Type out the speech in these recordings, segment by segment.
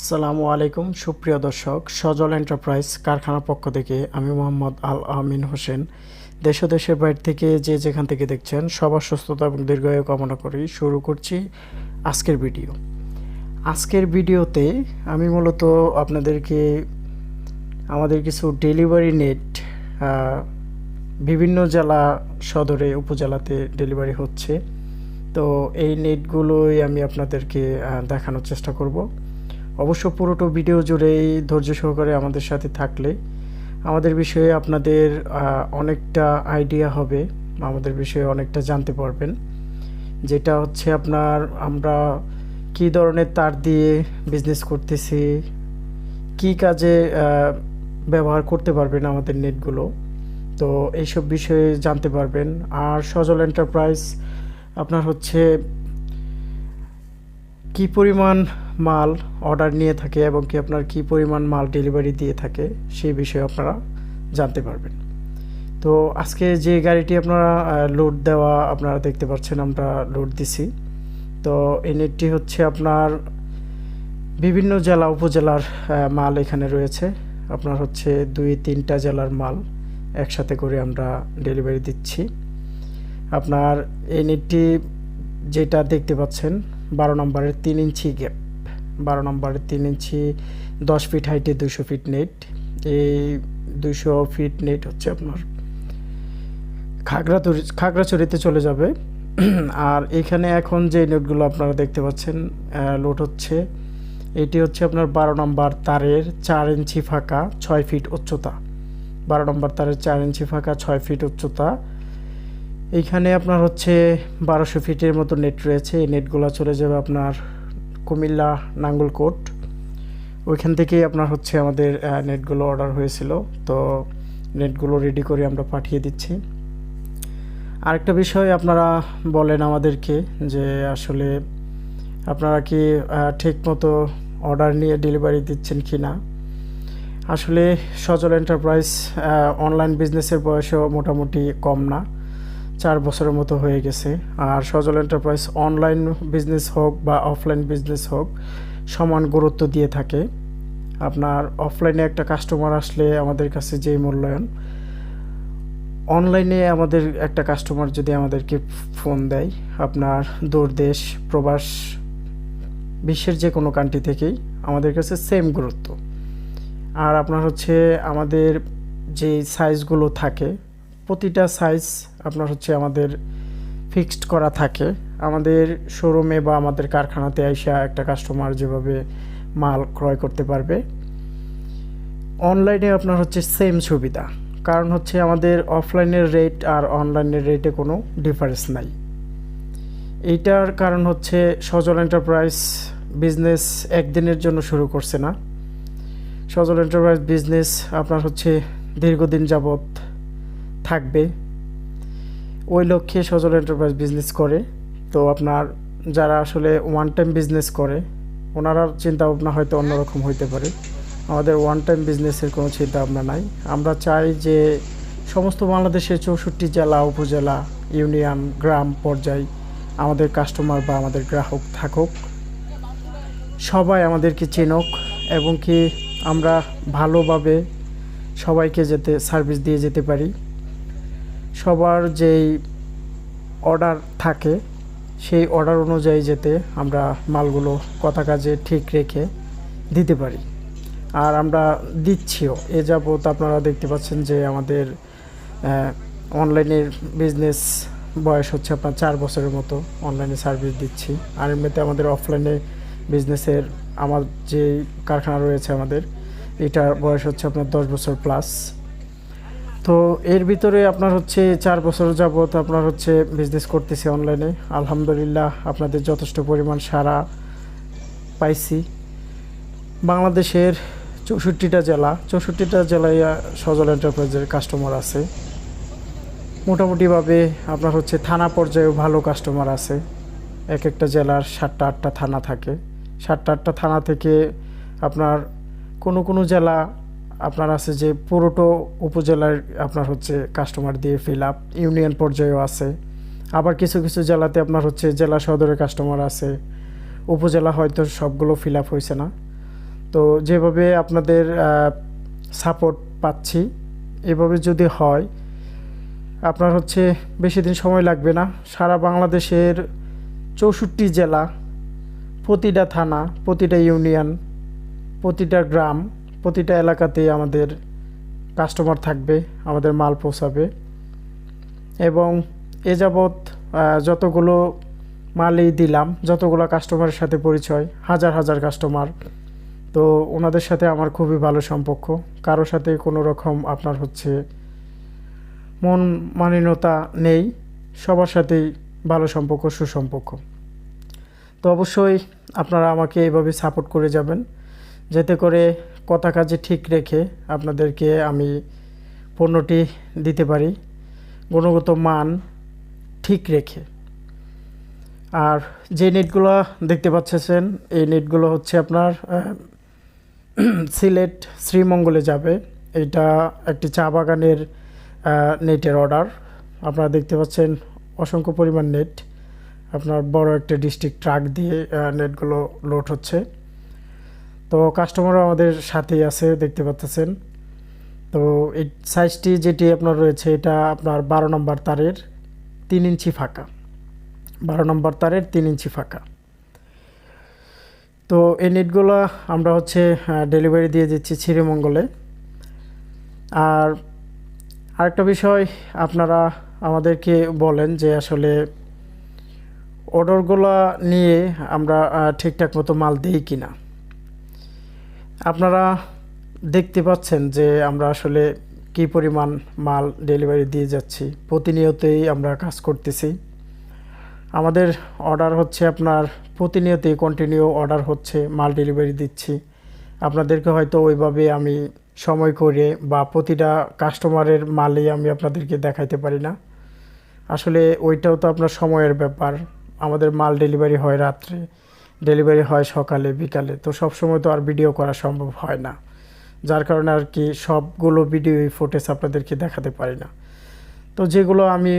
আসসালামু আলাইকুম, সুপ্রিয় দর্শক। সজল এন্টারপ্রাইজ কারখানার পক্ষ থেকে আমি মোহাম্মদ আল আমিন হোসেন। দেশ দেশের বাইরে থেকে যে যেখান থেকে দেখছেন, সবার সুস্থতা এবং দীর্ঘায়ু কামনা করি। শুরু করছি আজকের ভিডিও। আজকের ভিডিওতে আমি মূলত আপনাদেরকে আমাদের কিছু ডেলিভারি নেট বিভিন্ন জেলা সদরে, উপজেলাতে ডেলিভারি হচ্ছে। তো এই নেটগুলোই আমি আপনাদেরকে দেখানোর চেষ্টা করব। অবশ্য পুরোটো ভিডিও জুড়েই ধৈর্য সহকারে আমাদের সাথে থাকলে আমাদের বিষয়ে আপনাদের অনেকটা আইডিয়া হবে, আমাদের বিষয়ে অনেকটা জানতে পারবেন। যেটা হচ্ছে আপনার, আমরা কী ধরনের তার দিয়ে বিজনেস করতেছি, কী কাজে ব্যবহার করতে পারবেন আমাদের নেটগুলো, তো এইসব বিষয়ে জানতে পারবেন। আর সজল এন্টারপ্রাইজ আপনার হচ্ছে, কি পরিমাণ মাল অর্ডার নিয়ে থাকে এবং কি আপনার কি পরিমাণ মাল ডেলিভারি দিয়ে থাকে সেই বিষয়ে আপনারা জানতে পারবেন। তো আজকে যে গাড়িটি আপনারা লোড দেওয়া আপনারা দেখতে পাচ্ছেন, আমরা লোড দিছি। তো এই নেটটি হচ্ছে আপনার বিভিন্ন জেলা, উপজেলার মাল এখানে রয়েছে। আপনার হচ্ছে দুই, তিনটা জেলার মাল একসাথে করে আমরা ডেলিভারি দিচ্ছি। আপনার এই নেটটি যেটা দেখতে পাচ্ছেন, বারো নম্বরের তিন ইঞ্চি গ্যাপ বারো নম্বরের তিন ইঞ্চি, দশ ফিট হাইটে দুশো ফিট নেট এই দুশো ফিট নেট হচ্ছে আপনার খাগড়াতড়ি খাগড়াছড়িতে চলে যাবে। আর এখানে এখন যে নেটগুলো আপনারা দেখতে পাচ্ছেন লোড হচ্ছে, এটি হচ্ছে আপনার বারো নম্বর তারের চার ইঞ্চি ফাঁকা, ছয় ফিট উচ্চতা। বারো নম্বর তারের চার ইঞ্চি ফাঁকা, ছয় ফিট উচ্চতা। এইখানে আপনার হচ্ছে বারোশো ফিটের মতো নেট রয়েছে, এই নেটগুলো চলে যাবে আপনার কুমিল্লা নাঙ্গলকোট ওইখান থেকেই আপনার হচ্ছে আমাদের নেটগুলো অর্ডার হয়েছিল। তো নেটগুলো রেডি করে আমরা পাঠিয়ে দিচ্ছি। আরেকটা বিষয় আপনারা বলেন আমাদেরকে যে আসলে আপনারা কি আহ, ঠিকমতো অর্ডার নিয়ে ডেলিভারি দিচ্ছেন কি না আসলে সজল এন্টারপ্রাইজ অনলাইন বিজনেসের বয়সও মোটামুটি কম না। চার বছরের মতো হয়ে গেছে। আর সজল এন্টারপ্রাইজ অনলাইন বিজনেস হোক বা অফলাইন বিজনেস হোক, সমান গুরুত্ব দিয়ে থাকে। আপনার অফলাইনে একটা কাস্টমার আসলে আমাদের কাছে যেই মূল্যায়ন অনলাইনে আমাদের একটা কাস্টমার যদি আমাদেরকে ফোন দেয়, আপনার দূর দেশ, প্রবাস, বিশ্বের যে কোনো কান্ট্রি থেকেই আমাদের কাছে সেম গুরুত্ব। আর আপনার হচ্ছে আমাদের যে সাইজগুলো থাকে, প্রতিটা সাইজ আপনার হচ্ছে আমাদের ফিক্সড করা থাকে। আমাদের শোরুমে বা আমাদের কারখানাতে আইসা একটা কাস্টমার যেভাবে মাল ক্রয় করতে পারবে। অনলাইনে আপনার হচ্ছে সেম সুবিধা। কারণ হচ্ছে আমাদের অফলাইনের রেট আর অনলাইনের রেটে কোনো ডিফারেন্স নাই। এইটার কারণ হচ্ছে সজল এন্টারপ্রাইজ বিজনেস একদিনের জন্য শুরু করছে না। সজল এন্টারপ্রাইজ বিজনেস আপনার হচ্ছে দীর্ঘদিন যাবৎ থাকবে। ওই লক্ষ্যে সজল এন্টারপ্রাইজ বিজনেস করে। তো আপনার যারা আসলে ওয়ান টাইম বিজনেস করে ওনারা চিন্তা ভাবনা হয়তো অন্যরকম হইতে পারে। আমাদের ওয়ান টাইম বিজনেসের কোনো চিন্তা ভাবনা নাই। আমরা চাই যে সমস্ত বাংলাদেশের চৌষট্টি জেলা উপজেলা ইউনিয়ন গ্রাম পর্যায় আমাদের কাস্টমার বা আমাদের গ্রাহক থাকুক। সবাই আমাদেরকে চেনক এবং কি আমরা ভালোভাবে সবাইকে যেতে সার্ভিস দিয়ে যেতে পারি। সবার যেই অর্ডার থাকে, সেই অর্ডার অনুযায়ী যেতে আমরা মালগুলো কথা কাজে ঠিক রেখে দিতে পারি। আর আমরা দিচ্ছিও। এ যাবৎ আপনারা দেখতে পাচ্ছেন যে আমাদের অনলাইনের বিজনেস বয়স হচ্ছে আপনার চার বছরের মতো। অনলাইনে সার্ভিস দিচ্ছি। আর এমনিতে আমাদের অফলাইনে বিজনেসের আমার যে কারখানা রয়েছে আমাদের, এটার বয়স হচ্ছে আপনার দশ বছর প্লাস তো এর ভিতরে আপনার হচ্ছে চার বছর যাবত আপনার হচ্ছে বিজনেস করতেছি অনলাইনে আলহামদুলিল্লাহ আপনাদের যথেষ্ট পরিমাণ সারা পাইছি। বাংলাদেশের চৌষট্টিটা জেলা, চৌষট্টিটা জেলায় সজল এন্টারপ্রাইজের কাস্টমার আছে। মোটামুটিভাবে আপনার হচ্ছে থানা পর্যায়েও ভালো কাস্টমার আছে। এক একটা জেলার সাতটা, আটটা থানা থাকে। সাতটা, আটটা থানা থেকে আপনার কোনো কোনো জেলা আপনার আছে যে পুরোটো উপজেলার আপনার হচ্ছে কাস্টমার দিয়ে ফিল আপ ইউনিয়ন পর্যায়েও আছে। আবার কিছু কিছু জেলাতে আপনার হচ্ছে জেলা সদরের কাস্টমার আছে। উপজেলা হয়তো সবগুলো ফিল আপ হয়েছে না। তো যেভাবে আপনাদের সাপোর্ট পাচ্ছি, এভাবে যদি হয়, আপনার হচ্ছে বেশি দিন সময় লাগবে না। সারা বাংলাদেশের চৌষট্টি জেলা, প্রতিটা থানা, প্রতিটা ইউনিয়ন প্রতিটা গ্রাম প্রতিটা এলাকাতেই আমাদের কাস্টমার থাকবে, আমাদের মাল পৌঁছাবে। এবং এ যাবৎ যতগুলো মালই দিলাম, যতগুলো কাস্টমারের সাথে পরিচয়, হাজার হাজার কাস্টমার তো ওনাদের সাথে আমার খুবই ভালো সম্পর্ক। কারও সাথে কোনো রকম আপনার হচ্ছে মন মালিনতা নেই, সবার সাথেই ভালো সম্পর্ক, সুসম্পর্ক। তো অবশ্যই আপনারা আমাকে এইভাবে সাপোর্ট করে যাবেন, যাতে করে কথা কাজে ঠিক রেখে আপনাদেরকে আমি পণ্যটি দিতে পারি। গুণগত মান ঠিক রেখে। আর যে নেটগুলো দেখতে পাচ্ছেন, এই নেটগুলো হচ্ছে আপনার সিলেট শ্রীমঙ্গলে যাবে। এটা একটি চা বাগানের নেটের অর্ডার। আপনারা দেখতে পাচ্ছেন অসংখ্য পরিমাণ নেট। আপনার বড় একটা ডিস্ট্রিক্ট ট্রাক দিয়ে নেটগুলো লোড হচ্ছে। তো কাস্টমারও আমাদের সাথেই আছে, দেখতে পাচ্ছেন তো এই সাইজটি যেটি আপনার রয়েছে, এটা আপনার বারো নম্বর তারের তিন ইঞ্চি ফাঁকা। বারো নম্বর তারের তিন ইঞ্চি ফাঁকা। তো এই নেটগুলো আমরা হচ্ছে ডেলিভারি দিয়ে দিচ্ছি শ্রীমঙ্গলে। আর আরেকটা বিষয়, আপনারা আমাদেরকে বলেন যে আসলে অর্ডারগুলো নিয়ে আমরা ঠিকঠাক মতো মাল দিই কি না আপনারা দেখতে পাচ্ছেন যে আমরা আসলে কী পরিমাণ মাল ডেলিভারি দিয়ে যাচ্ছি। প্রতিনিয়তই আমরা কাজ করতেছি। আমাদের অর্ডার হচ্ছে আপনার, প্রতিনিয়তই কন্টিনিউ অর্ডার হচ্ছে, মাল ডেলিভারি দিচ্ছি। আপনাদেরকে হয়তো ওইভাবে আমি সময় করে বা প্রতিটা কাস্টমারের মালই আমি আপনাদেরকে দেখাইতে পারি না। আসলে ওইটাও তো আপনার সময়ের ব্যাপার। আমাদের মাল ডেলিভারি হয় রাত্রে। ডেলিভারি হয় সকালে, বিকালে। তো সব সময় তো আর ভিডিও করা সম্ভব হয় না। যার কারণে আর কি সবগুলো ভিডিও ফুটেজ আপনাদেরকে দেখাতে পারি না। তো যেগুলো আমি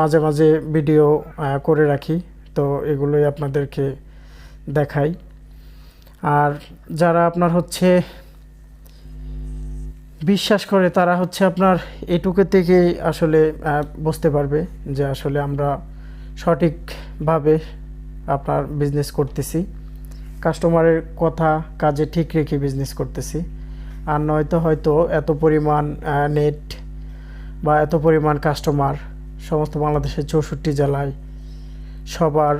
মাঝে মাঝে ভিডিও করে রাখি, তো এগুলোই আপনাদেরকে দেখাই। আর যারা আপনার হচ্ছে বিশ্বাস করে, তারা হচ্ছে আপনার এটুকু থেকেই আসলে বুঝতে পারবে যে আসলে আমরা সঠিকভাবে আপনার বিজনেস করতেছি। কাস্টমারের কথা, কাজে ঠিক রেখে বিজনেস করতেছি। আর নয়তো হয়তো এত পরিমাণ নেট বা এত পরিমাণ কাস্টমার সমস্ত বাংলাদেশের চৌষট্টি জেলায় সবার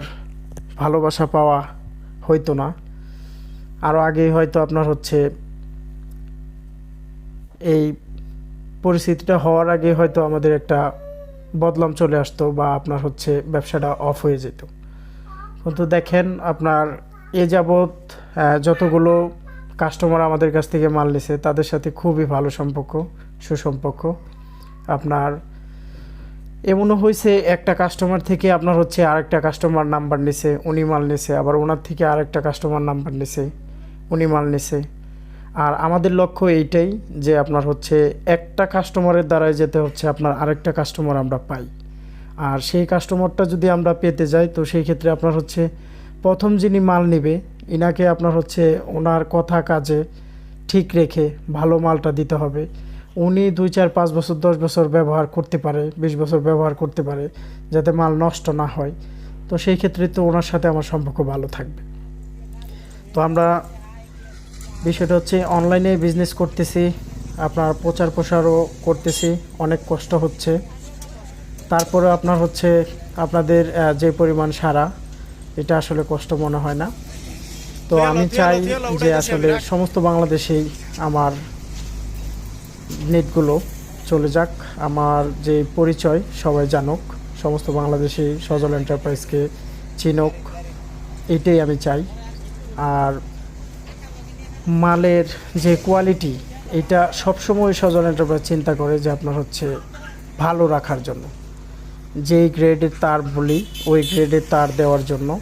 ভালোবাসা পাওয়া হইতো না। আরও আগেই হয়তো আপনার হচ্ছে এই পরিস্থিতিটা হওয়ার আগে হয়তো আমাদের একটা বদলাম চলে আসতো বা আপনার হচ্ছে ব্যবসাটা অফ হয়ে যেত। কিন্তু দেখেন আপনার এ যাবৎ যতগুলো কাস্টমার আমাদের কাছ থেকে মাল নিছে, তাদের সাথে খুবই ভালো সম্পর্ক, সুসম্পর্ক। আপনার এমনও হয়েছে একটা কাস্টমার থেকে আপনার হচ্ছে আরেকটা কাস্টমার নাম্বার নিছে, উনি মাল নিছে, আবার ওনার থেকে আরেকটা কাস্টমার নাম্বার নিছে, উনি মাল নিছে। আর আমাদের লক্ষ্য এইটাই যে আপনার হচ্ছে একটা কাস্টমারের দ্বারাই যেতে হচ্ছে আপনার আরেকটা কাস্টমার আমরা পাই। আর সেই কাস্টমারটা যদি আমরা পেতে যাই, তো সেই ক্ষেত্রে আপনার হচ্ছে প্রথম যিনি মাল নেবে, ইনাকে আপনার হচ্ছে ওনার কথা কাজে ঠিক রেখে ভালো মালটা দিতে হবে। উনি দুই, চার, পাঁচ বছর, দশ বছর ব্যবহার করতে পারে, বিশ বছর ব্যবহার করতে পারে, যাতে মাল নষ্ট না হয়। তো সেই ক্ষেত্রে তো ওনার সাথে আমার সম্পর্ক ভালো থাকবে। তো আমরা বিষয়টা হচ্ছে অনলাইনে বিজনেস করতেছি, আপনার প্রচার প্রসারও করতেছি, অনেক কষ্ট হচ্ছে। তারপরে আপনার হচ্ছে আপনাদের যে পরিমাণ সারা এটা আসলে কষ্ট মনে হয় না। তো আমি চাই যে আসলে সমস্ত বাংলাদেশেই আমার নেটগুলো চলে যাক আমার যে পরিচয় সবাই জানুক সমস্ত বাংলাদেশি সজল এন্টারপ্রাইজকে চিনুক এটাই আমি চাই। আর মালের যে কোয়ালিটি এটা সবসময় সজল এন্টারপ্রাইজ চিন্তা করে যে আপনার হচ্ছে ভালো রাখার জন্য। যেই গ্রেডের তার বলি, ওই গ্রেডের তার দেওয়ার জন্য।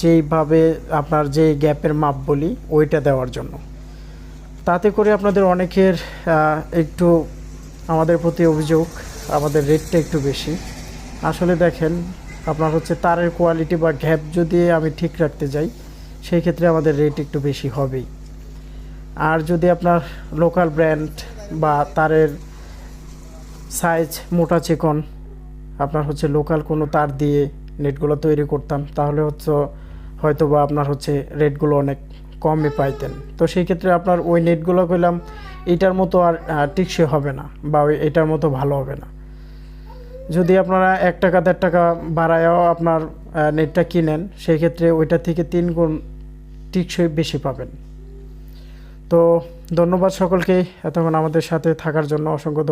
যেইভাবে আপনার যেই গ্যাপের মাপ বলি, ওইটা দেওয়ার জন্য। তাতে করে আপনাদের অনেকের একটু আমাদের প্রতি অভিযোগ, আমাদের রেটটা একটু বেশি। আসলে দেখেন, আপনার হচ্ছে তারের কোয়ালিটি বা গ্যাপ যদি আমি ঠিক রাখতে যাই সেই ক্ষেত্রে আমাদের রেট একটু বেশি হবেই। আর যদি আপনার লোকাল ব্র্যান্ড বা তারের সাইজ মোটা চিকন আপনার হচ্ছে লোকাল কোনো তার দিয়ে নেটগুলো তৈরি করতাম তাহলে হচ্ছে হয়তো বা আপনার হচ্ছে রেটগুলো অনেক কমে পাইতেন তো সেই ক্ষেত্রে আপনার ওই নেটগুলো কইলাম এটার মতো আর আহ, টিকসই হবে না বা ওই এটার মতো ভালো হবে না যদি আপনারা এক টাকা দেড় টাকা বাড়ায়ও আপনার নেটটা কিনেন সেই ক্ষেত্রে ওইটা থেকে তিন গুণ টিকসই বেশি পাবেন তো ধন্যবাদ সকলকে এতক্ষণ আমাদের সাথে থাকার জন্য অসংখ্য।